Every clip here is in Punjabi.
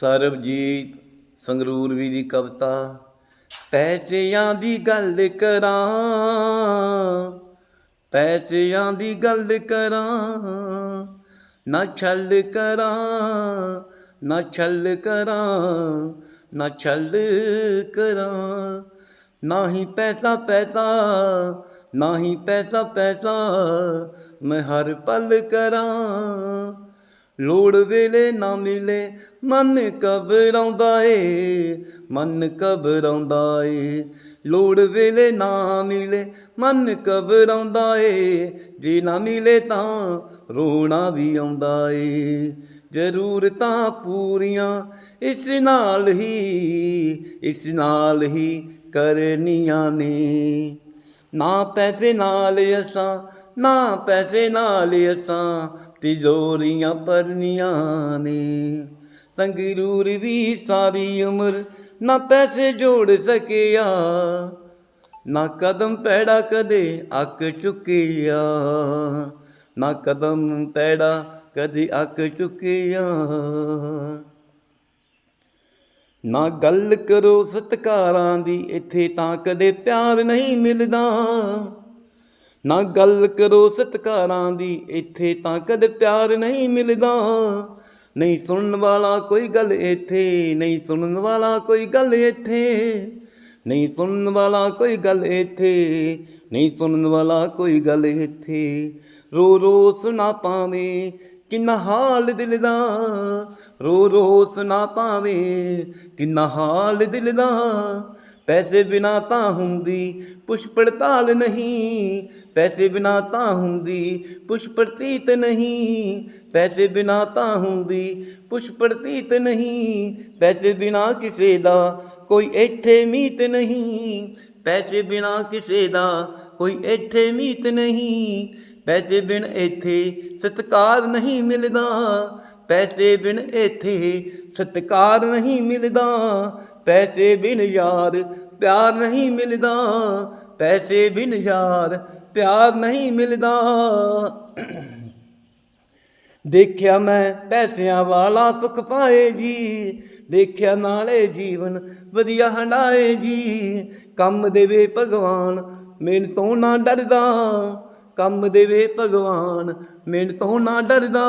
ਸਰਬਜੀਤ ਸੰਗਰੂਰਵੀ ਦੀ ਕਵਿਤਾ, ਪੈਸਿਆਂ ਦੀ ਗੱਲ ਕਰਾਂ, ਪੈਸਿਆਂ ਦੀ ਗੱਲ ਕਰਾਂ, ਨਾ ਛਲ ਕਰਾਂ, ਨਾ ਛਲ ਕਰਾਂ, ਨਾ ਛਲ ਕਰਾਂ, ਨਾ ਹੀ ਪੈਸਾ ਪੈਸਾ, ਨਾ ਹੀ ਪੈਸਾ ਪੈਸਾ ਮੈਂ ਹਰ ਪਲ ਕਰਾਂ। ਲੋੜ ਵੇਲੇ ਨਾ ਮਿਲੇ, ਮਨ ਘਬਰਾਉਂਦਾ ਏ, ਮਨ ਘਬਰਾਉਂਦਾ ਏ। ਲੋੜ ਵੇਲੇ ਨਾ ਮਿਲੇ, ਮਨ ਘਬਰਾਉਂਦਾ ਏ, ਜੇ ਨਾ ਮਿਲੇ ਤਾਂ ਰੋਣਾ ਵੀ ਆਉਂਦਾ ਏ। ਜ਼ਰੂਰਤਾਂ ਪੂਰੀਆਂ ਇਸ ਨਾਲ ਹੀ, ਇਸ ਨਾਲ ਹੀ ਕਰਨੀਆਂ ਨੇ। ਨਾ ਪੈਸੇ ਨਾਲ ਅਸਾਂ, ਨਾ ਪੈਸੇ ਨਾਲ ਅਸਾਂ ਤਿਜੋਰੀਆਂ ਭਰਨੀਆਂ ਨੇ। ਸੰਗਰੂਰ ਵੀ ਸਾਰੀ ਉਮਰ ਨਾ ਪੈਸੇ ਜੋੜ ਸਕਿਆ। ਨਾ ਕਦਮ ਪੈੜਾ ਕਦੇ ਅੱਕ ਚੁੱਕਿਆ। ਨਾ ਕਦਮ ਪੈੜਾ ਕਦੇ ਅੱਕ ਚੁੱਕਿਆ। ਨਾ ਗੱਲ ਕਰੋ ਸਤਕਾਰਾਂ ਦੀ, ਇੱਥੇ ਤਾਂ ਕਦੇ ਪਿਆਰ ਨਹੀਂ ਮਿਲਦਾ। ਨਾ ਗੱਲ ਕਰੋ ਸਤਕਾਰਾਂ ਦੀ, ਇੱਥੇ ਤਾਂ ਕਦੇ ਪਿਆਰ ਨਹੀਂ ਮਿਲਦਾ। ਨਹੀਂ ਸੁਣਨ ਵਾਲਾ ਕੋਈ ਗੱਲ ਇੱਥੇ, ਨਹੀਂ ਸੁਣਨ ਵਾਲਾ ਕੋਈ ਗੱਲ ਇੱਥੇ। ਨਹੀਂ ਸੁਣਨ ਵਾਲਾ ਕੋਈ ਗੱਲ ਇੱਥੇ, ਨਹੀਂ ਸੁਣਨ ਵਾਲਾ ਕੋਈ ਗੱਲ ਇੱਥੇ। ਰੋ ਰੋ ਸੁਣਾ ਪਾਵੇਂ ਕਿੰਨਾ ਹਾਲ ਦਿਲ ਦਾ। ਰੋ ਰੋ ਸੁਣਾ ਪਾਵੇਂ ਕਿੰਨਾ ਹਾਲ ਦਿਲ ਦਾ। ਪੈਸੇ ਬਿਨਾ ਤਾਂ ਹੁੰਦੀ ਪੁੱਛ ਪੜਤਾਲ ਨਹੀਂ। ਪੈਸੇ ਬਿਨਾ ਤਾਂ ਹੁੰਦੀ ਪੁਸ਼ ਪ੍ਰਤੀਤ ਨਹੀਂ। ਪੈਸੇ ਬਿਨਾ ਤਾਂ ਹੁੰਦੀ ਪੁੱਛ ਪ੍ਰਤੀਤ ਨਹੀਂ। ਪੈਸੇ ਬਿਨਾ ਕਿਸੇ ਦਾ ਕੋਈ ਇੱਥੇ ਮੀਤ ਨਹੀਂ। ਪੈਸੇ ਬਿਨਾ ਕਿਸੇ ਦਾ ਕੋਈ ਇੱਥੇ ਮੀਤ ਨਹੀਂ। ਪੈਸੇ ਬਿਨ ਇੱਥੇ ਸਤਕਾਰ ਨਹੀਂ ਮਿਲਦਾ। ਪੈਸੇ ਬਿਨ ਇੱਥੇ ਸਤਕਾਰ ਨਹੀਂ ਮਿਲਦਾ। ਪੈਸੇ ਬਿਨ ਯਾਰ ਪਿਆਰ ਨਹੀਂ ਮਿਲਦਾ। ਪੈਸੇ ਬਿਨ ਯਾਰ ਪਿਆਰ ਨਹੀਂ ਮਿਲਦਾ। ਦੇਖਿਆ ਮੈਂ ਪੈਸਿਆਂ ਵਾਲਾ ਸੁਖ ਪਾਏ ਜੀ, ਦੇਖਿਆ ਨਾਲੇ ਜੀਵਨ ਵਧੀਆ ਹੰਡਾਏ ਜੀ। ਕੰਮ ਦੇਵੇ ਭਗਵਾਨ, ਮੈਨ ਤੋਂ ਨਾ ਡਰਦਾ। ਕੰਮ ਦੇਵੇ ਭਗਵਾਨ, ਮੈਨ ਤੋਂ ਨਾ ਡਰਦਾ।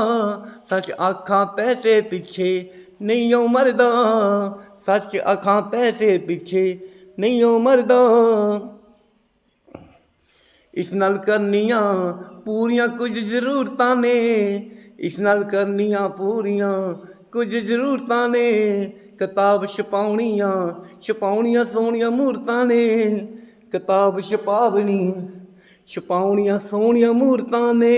ਸੱਚ ਆਖਾਂ ਪੈਸੇ ਪਿੱਛੇ ਨਹੀਂ ਓ ਮਰਦਾ, ਸੱਚ ਅੱਖਾਂ ਪੈਸੇ ਪਿੱਛੇ ਨਹੀਂ ਓ ਮਰਦਾ। ਇਸ ਨਾਲ ਕਰਨੀਆਂ ਪੂਰੀਆਂ ਕੁਝ ਜ਼ਰੂਰਤਾਂ ਨੇ, ਇਸ ਨਾਲ ਕਰਨੀਆਂ ਪੂਰੀਆਂ ਕੁਝ ਜ਼ਰੂਰਤਾਂ ਨੇ। ਕਿਤਾਬ ਛਪਾਉਣੀਆਂ ਛਪਾਉਣੀਆਂ ਸੋਹਣੀਆਂ ਮੂਰਤਾਂ ਨੇ। ਕਿਤਾਬ ਛਪਾਵਣੀ, ਛਪਾਉਣੀਆਂ ਸੋਹਣੀਆਂ ਮੂਰਤਾਂ ਨੇ।